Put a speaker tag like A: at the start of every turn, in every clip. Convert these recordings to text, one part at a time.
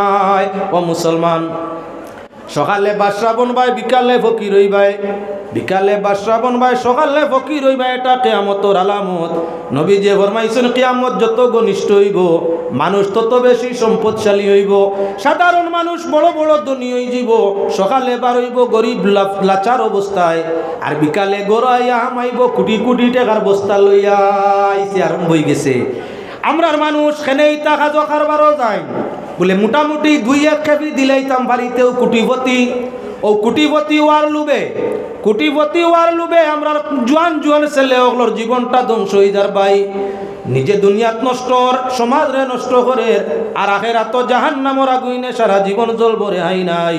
A: নাই। ও মুসলমান, সকালে বাদশা বনবাই বিকালে ফকির হইবাই বিকালে বাদশা বনবাই সকালে ফকির হইবাই এটা কেয়ামতর আলামত। নবী যে ফরমাইছেন, কেয়ামত যত ঘনিষ্ঠ হইব, মানুষ তত বেশি সম্পদশালী হইব। সাধারণ মানুষ বড় বড় ধনী হয়ে যাব সকালে বার হইব গরিব লাচার অবস্থায়। আর বিকালে গড়াইয়া আমাইব কোটি কোটি টাকার বস্তা লইয়া, আইসে আরম্ভ হয়ে গেছে। আমরার মানুষ খেনেই টাকা জখারবারও যায় বলে মোটামুটি দুই এক খেপি দিলাইতাম বাড়িতেও কুটিপতি ও কুটিপতি ওয়ার লুবে কুটিপতি ওয়ার লুবে আমরা জোয়ান জোয়ান ছেলে ওগুলোর জীবনটা ধ্বংস হয়ে যার ভাই। নিজে দুনিয়াত নষ্ট সমাজরে নষ্ট করে, আর আখের এত জাহান নামর আগুইনে সারা জীবন জ্বলব রেহাই নাই।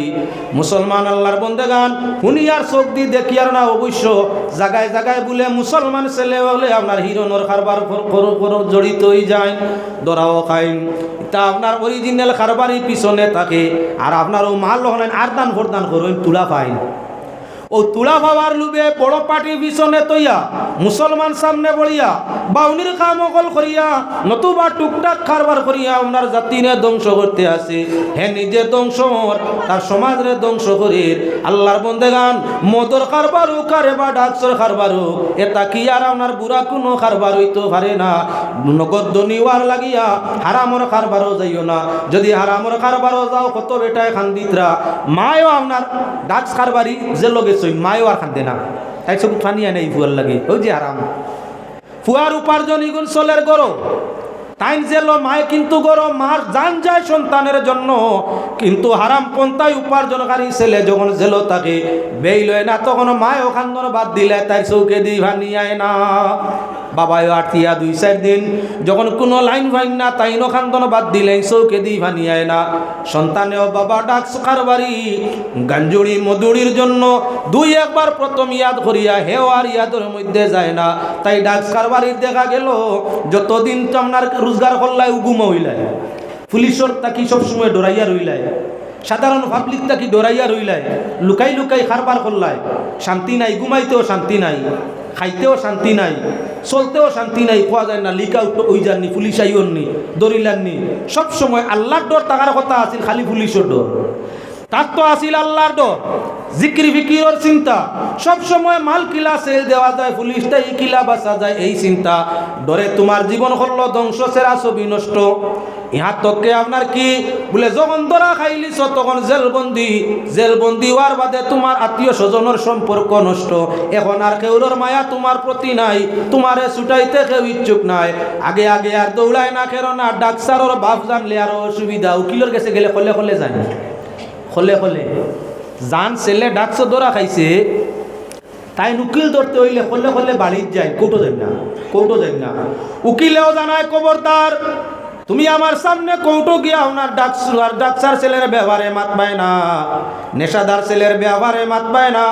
A: মুসলমান আল্লাহর বন্দেগান হুনিয়ার চোখ দি দেখিয়ার না অবশ্য, জাগায় জাগায় বলে মুসলমান ছেলে হলে আপনার হিরণর কারবার করো করো জড়িত হয়ে যায়। দরাও খাইন, তা আপনার অরিজিনাল কারবারই পিছনে থাকে, আর আপনার ও মাল হলেন আর দান ভরদান করবেন তুলা পাইন। ও তুলা ভাবার লুবে বড় পাটি পিছনে তৈয়া, মুসলমান সামনে বলিয়া, বাউনির কাম অকল করিয়া, নতুবা টুকটাক কারবার করিয়া ওনার জাতিরে ধ্বংস করতে আসে। হে নিজে ধ্বংস তার সমাজরে ধ্বংস করে আল্লাহর বন্দেগান, মদর কারবার হোক, আর বা ডাকসর কারবার হোক, এটা কি আর আপনার বুড়া কোনো কারবার হইতে পারে না। নগদ দনিওয়ার লাগিয়া হারামর কারবারও যাইও না। যদি হারামর কারবারও যাও, কত বেটায় খান্দিতরা। মায়ও আপনার ডাক্স কারবারি যে লগে সই মায়ও আর খান্দে না। সব ফানি আনে ফুয়ার লাগে। ওই যে আরাম ফুয়ার উপার্জন ইগুন চলের গরো তাইন জেল মায় কিন্তু গরো মার জান যায় সন্তানের জন্য। কিন্তু হারাম পন্থায় উপার্জনকারী ছেলে যখন জেল তাকে বেই লয় না, তখন মায় ওখান বাদ দিলে তাই চৌকে দি ভানিয়ায় না। বাবাই আঠিয়া দুই, চার দিন। যখন কোনো লাইন ভাইন না তাই নখান্তন বাদ দিলে চৌকে দি ভানিয়ায় না। সন্তানেও বাবা ডাক কারবারি গাঞ্জুড়ি মধুরির জন্য দুই একবার প্রথম ইয়াদ করিয়া হেও আর ইয়াদের মধ্যে যায় না। তাই ডাক কারবারির দেখা গেল, যতদিন আপনার রোজগার করলাই উগুম হইলাই পুলিশর তাকি সবসময় ডরাইয়া রইলাই সাধারণ পাবলিক তাকি ডরাইয়া রইলাই লুকাই লুকাই খারবার করলাই শান্তি নাই, ঘুমাইতেও শান্তি নাই, খাইতেও শান্তি নাই। চলতেও শান্তি নাই খোয়া যায় না, লিকা ওই যাননি, পুলিশ আইওননি দরিলাননি। সবসময় আল্লাহর ডর টাকার কথা আছে, খালি পুলিশের ডর। তার তো আসিল আল্লাহর ডর জিক্রি ফিকিরর চিন্তা। সব সময় মাল কিলা সেল দেওয়া যায় পুলিশটা এই কিলা বাঁচা যায়, এই চিন্তা। ডরে তোমার জীবন হলো ধ্বংস, সেরা ছবি নষ্ট। ইহার তককে আপনার কি? বলে, যখন ধরা খাইলিছ তখন জেলবন্দি। জেলবন্দি হওয়ার বাদে তোমার আত্মীয় স্বজনের সম্পর্ক নষ্ট। এখন আর কেউর মায়া তোমার প্রতি নাই। তোমারে ছুটাইতে কেউ ইচ্ছুক নাই। আগে আগে আর দৌড়ায় না, খেরো না। ডাক্তারর বাপ জানলে আরও অসুবিধা। উকিলের কাছে গেলে কলে কলে যায় খলে হলে, জান ছেলে ডাকছো দৌড়া খাইছে, তাই উকিল ধরতে হইলে হলে হলে বাড়ির যায়, কোটো যাই না, কোটো যাই না। উকিলেও জানায় খবরদার তুমি আমার সামনে কৌটো গিয়া ওনার ডাক্তার ডাক্তার ছেলের ব্যবহারে মাত পায় না। নেশাদার ছেলের ব্যবহারে মাত পায় না।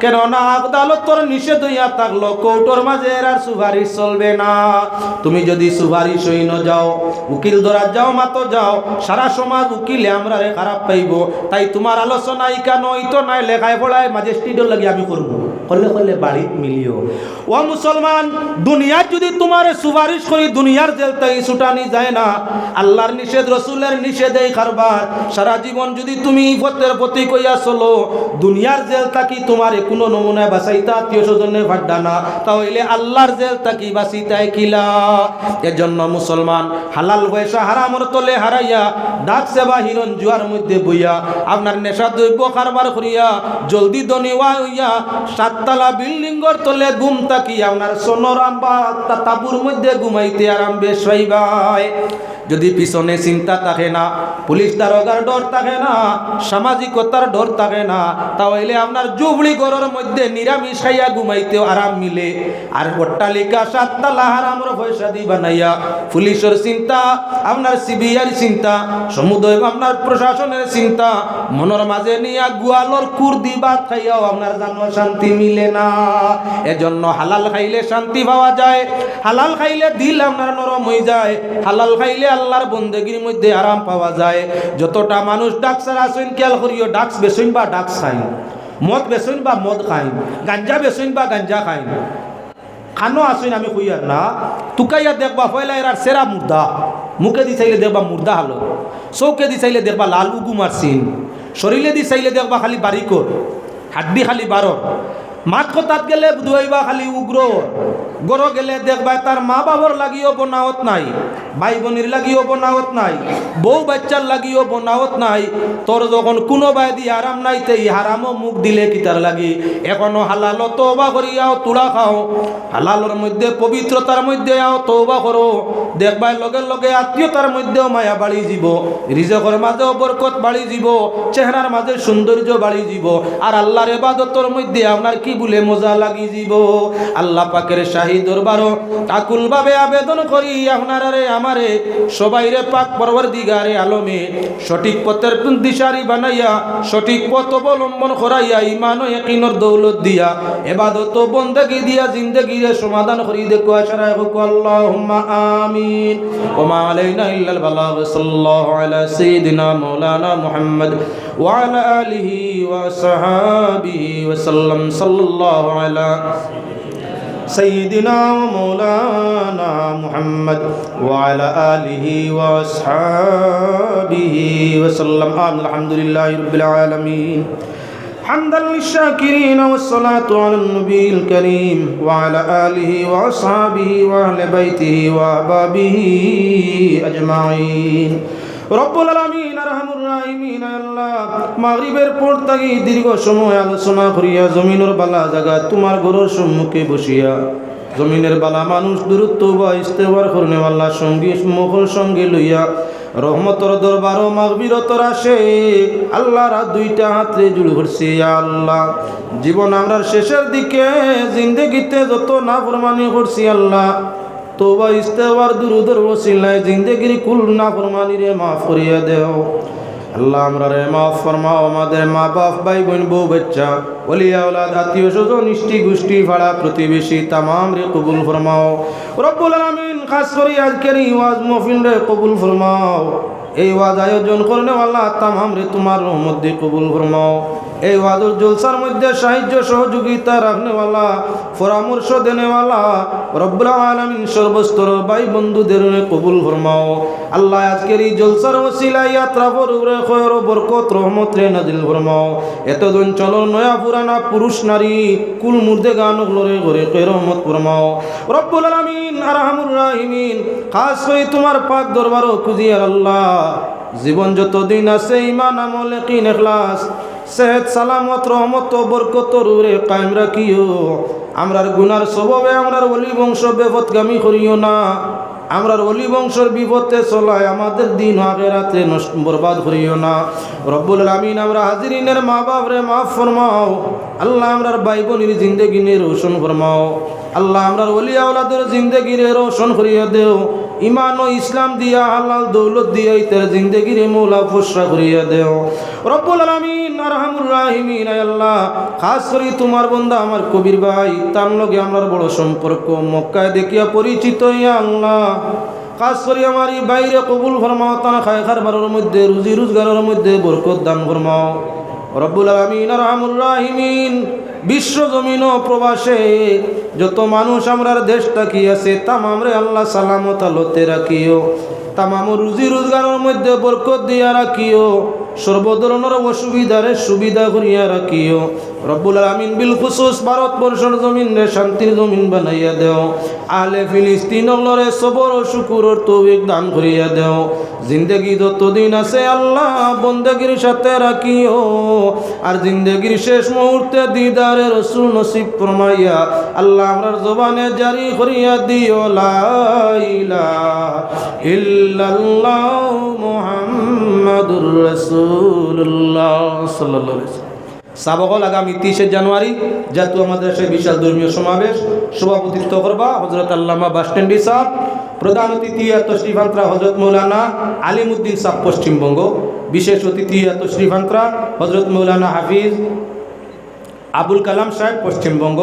A: কেন না আদালত তোর নিষেধ হইয়া থাকল, কৌটোর মাঝে আর সুপারিশ চলবে না। তুমি যদি সুপারিশ ন যাও, উকিল ধরার যাও, মাতো যাও, সারা সমাজ উকিলে আমরা খারাপ পাইব। তাই তোমার আলোচনা ইকা নই তো নাই, লেখায় পড়ায় ম্যাজিস্ট্রেটর লাগে আমি করব। করলে করলে বাড়িত মিলিও। ও মুসলমান দুনিয়ার যদি তোমার সুপারিশ করি, দুনিয়ার জেল তাই ছুটানি যায় না। আল্লাহর নিষেধ, রসুলের নিষেধ এই কারবার। সারা জীবন যদি তুমি ইফতের প্রতি কইয়া চলো, দুনিয়ার জেল তাকি তোমার কোনো নমুনায় বাঁচাইতা আত্মীয় স্বজনে ভাড্ডা না। তাহলে আল্লাহর জেল তাকি বাঁচিতাই কিলা এজন্য মুসলমান, হালাল পয়সা হারামর তলে হারাইয়া ডাক সেবা হিরণ জুয়ার মধ্যে বইয়া, আপনার নেশা দ্রব্য কারবার করিয়া, জলদি দনিওয়া হইয়া সাততলা বিল্ডিংর তলে ঘুম তাকি আপনার সোনর বা তাবুর তাঁবুর মধ্যে ঘুমাইতে আরাম বেশ হইবাই যদি পিছনে চিন্তা থাকে না, পুলিশ দারোগার ডর থাকে না, সামাজিকতার ডর থাকে না, তাহলে আপনার জুবলি ঘরের মধ্যে নিরামিষ খাইয়া ঘুমাইতেও আরাম মিলে। আর অট্টালিকা, সাততলা, হারামর পয়সা দি বানাইয়া পুলিশের চিন্তা, আপনার সিবিআই চিন্তা, সমুদয় আপনার প্রশাসনের চিন্তা, মনের মাঝে নিয়া গোয়ালর কুর্দি বাদ খাইয়াও আপনার জানো শান্তি মিলে না। এজন্য হালাল খাইলে শান্তি পাওয়া যায় হালাল খাইলে দিল আপনার নরম হয়ে যায়। হালাল খাইলে আল্লাহর বন্দেগির মধ্যে আরাম পাওয়া যায়। যতটা মানুষ ডাক্সার আসেন খেয়াল করিও ডাক্স বেসইন বা ডাক্স খাইন মদ বেসইন বা মদ খাইন। গাঞ্জা বেসইন বা গাঞ্জা খাইন। খানো আসইন আমি কইয়ার না, তুকাইয়া দেখবা পয়লা এরার সেরা মুর্দা। মুখে দি চাইলে দেখবা মুর্দা হালো। চৌকে দি চাইলে দেখবা লাল উগু মারছিন শরীরে দি চাইলে দেখবা খালি বারিকর। হাড্ডি খালি বারর। মাত কথাত গেলে দুয়াইবা খালি উগ্র গর গেলে দেখবাই তার মা বাবার লাগিও বনাওত নাই, ভাই বোনের লাগিও বনাওত নাই, বউ বাচ্চার লাগিও বনাওত নাই, তোর যখন কোনো বাই দি আরাম নাই তে হারামও মুখ দিলে কি তার লাগি? এখনও হালাল তৌবা করিয়াও তুলা খাও। হালালর মধ্যে, পবিত্রতার মধ্যে আও তৌবা করো। দেখবাই লগে লগে আত্মীয়তার মধ্যেও মায়া বাড়ি যাব রিজকর মাঝেও বরকত বাড়ি যাব চেহারার মাঝে সৌন্দর্য বাড়ি যাব আর আল্লাহর এবাদতর মধ্যে আপনার কি বলে মজা লাগি যাব আল্লাহ পাকের শাহী দরবারও আকুল ভাবে আবেদন করি আপনার রে আমারে সবাই রে পাক পরবর দিগারে আলমে সঠিক পথের দিশারি বানাইয়া, সঠিক পথ অবলম্বন করাইয়া ইমান ও ইয়াকিনর দৌলত দিয়া, এবাদত বন্দেগি দিয়া জিন্দেগি রে সমাধান করি দেখো আশারায় হোক আল্লাহুম্মা আমিন। ওমা আলাইনা ইল্লাল বালাগ, সাল্লাল্লাহু আলা সাইয়্যিদিনা মাওলানা মুহাম্মদ ওয়া আলা আলিহি ওয়া সাহাবিহি ওয়া সাল্লাম, সাল্লাল্লাহু আলা سيدنا ومولانا محمد وعلى آله وأصحابه وسلم. آمين. الحمد لله رب العالمين. حمدا للشاكرين والصلاة على النبي الكريم وعلى آله وأصحابه وأهل بيته وأحبابه أجمعين. রব্বুল আলামিন আরহামুর রাহিমিন আল্লাহ, মাগরিবের পর দীর্ঘ সময় আলোচনা করিয়া জমিনের বালা জায়গা তোমার ঘরের সম্মুখে বসিয়া, জমিনের বালা মানুষ দূরত্ব বা ইস্তেবার করনেওয়াল্লা সঙ্গী, মুখর সঙ্গে লইয়া রহমতর দরবার মাগবিরতর আসে। আল্লাহর দুইটা হাতে জুড়ে করছে আল্লাহ। জীবন আমরা শেষের দিকে, জিন্দগিতে যত না ফরমানি করছি আল্লাহ তোবা ইস্তেবার দুরুদর ওসিলায় জিন্দেগির কুল না ফরমানি রে মাফ করিয়া দেও। আল্লাহ আমরা রে মাফ ফরমাও, আমাদের মা বাপ ভাই বোন বউ, বাচ্চা ওলিয়া ওলাদ আত্মীয় স্বজন ইষ্টি গোষ্ঠী ভাড়া, প্রতিবেশী, তামাম রে কবুল ফরমাও। রব্বুল আলামিন, খাস করি আজকের এই ওয়াজ মহফিল রে কবুল ফরমাও। এই ওয়াজ আয়োজন করনে আল্লাহ তামাম রে তোমার রহমত দিয়ে কবুল ফরমাও। এই ওয়াদুর জলসার মধ্যে সাহায্য সহযোগিতা রাখনেওয়ালা, পরামর্শ দেনেওয়ালা, রব্বুল আলমিন সর্বস্তর ভাই বন্ধুদের কবুল ফরমাও। আল্লাহ আজকের এই জলসার ওসিলা ইয়াত্রা পরে খয়র বরকত রহমত রে নাজিল ফরমাও। এতদিন চলো নয়া পুরানা পুরুষ নারী, কুল মুর্দে গান লরে করে কে রহমত ফরমাও। রব্বুল আলমিন আরহামুর রাহিমিন, খাস করে তোমার পাক দরবারও খুঁজিয়ার আল্লাহ। জীবন যতদিন আছে ইমান আমলে কিন এখলাস সেহেদ সালামত, রহমত, বরকত রুরে কায়েম রাখিও। আমরার গুনার স্বভাবে, আমরার অলি বংশ বেপদগামী করিও না। আমরার অলি বংশর বিপদে চলায় আমাদের দিন আগে রাতে বরবাদ করিও না। রব্বুল আমিন আমরা হাজিরিনের মা বাপ রে মাফ ফরমাও। আল্লাহ আমরার ভাই বোনের জিন্দগি নিয়ে রোশন ফরমাও। আল্লাহ আমরার অলি আওলাদের জিন্দগি রে রোশন করিয়া দেও। ইমান ও ইসলাম দিয়া, হালাল দৌলত দিয়া ইতার জিন্দগিরে মৌলা ফুসরা করিয়া দেও। রব্বুল আলামিন, আরহামুর রাহিমিন আল্লাহ, খাস করে তোমার বন্ধা আমার কবির ভাই, তার লগে আমার বড় সম্পর্ক। মক্কায় দেখিয়া পরিচিত আল্লাহ। খাস করে আমার এই বাইরে কবুল ফরমাও তানা খায় খারবারের মধ্যে রুজি রোজগারের মধ্যে বরকত দান ফরমাও। রব্বুল আলমিন আরহামুর রাহিমিন। বিশ্ব জমিন ও প্রবাসে যত মানুষ আমরার দেশ কি আছে, তামাম রে আল্লাহ সালামত আলোতে রাখিও। তামাম রুজি রোজগারের মধ্যে বরকত দিয়া রাখিও। সর্বধরনের অসুবিধারে সুবিধা করিয়া রাখিও। রব্বুল আলমিন বিল খুশুস ভারতবর্ষের জমিন রে শান্তির জমিন বানাইয়া দেও। আলে ফিলিস্তিন লরে সবর ও শুকুরর তৌফিক দান করিয়া দেও। জিন্দগি যতদিন আছে আল্লাহ বন্দেগির সাথে রাখিও। আর জিন্দগির শেষ মুহূর্তে দিদারে রসুল নসিব ফরমাইয়া আল্লাহ আমরার জবানে জারি করিয়া দিও লাইলা ইল্লাল্লাহ মুহাম্মাদুর রাসূলুল্লাহ সাল্লাল্লাহু আলাইহি সাবকল আগামী তিরিশে জানুয়ারি জাতীয় আমাদের সেই বিশাল ধর্মীয় সমাবেশ সভাপতিত্ব করবা হজরত আল্লামা বাসস্ট্যান্ডি সাহ, প্রধান অতিথি তশরিফান্তরা হজরত মৌলানা আলিমুদ্দিন সাহ পশ্চিমবঙ্গ, বিশেষ অতিথি তশরিফান্তরা হজরত মৌলানা হাফিজ আবুল কালাম সাহেব পশ্চিমবঙ্গ,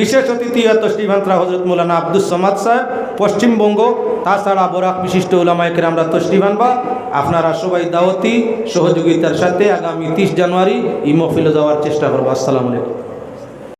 A: বিশেষ অতিথি তশরিফান্তরা হজরত মৌলানা আব্দুল সমাদ সাহেব পশ্চিমবঙ্গ, তাছাড়া বরাক বিশিষ্ট ওলামাইকে আমরা তশরিফ আনবা আপনারা সবাই দাওয়াতি সহযোগিতার সাথে আগামী তিরিশ জানুয়ারি এই মহফিলে যাওয়ার চেষ্টা করব। আসসালামু আলাইকুম।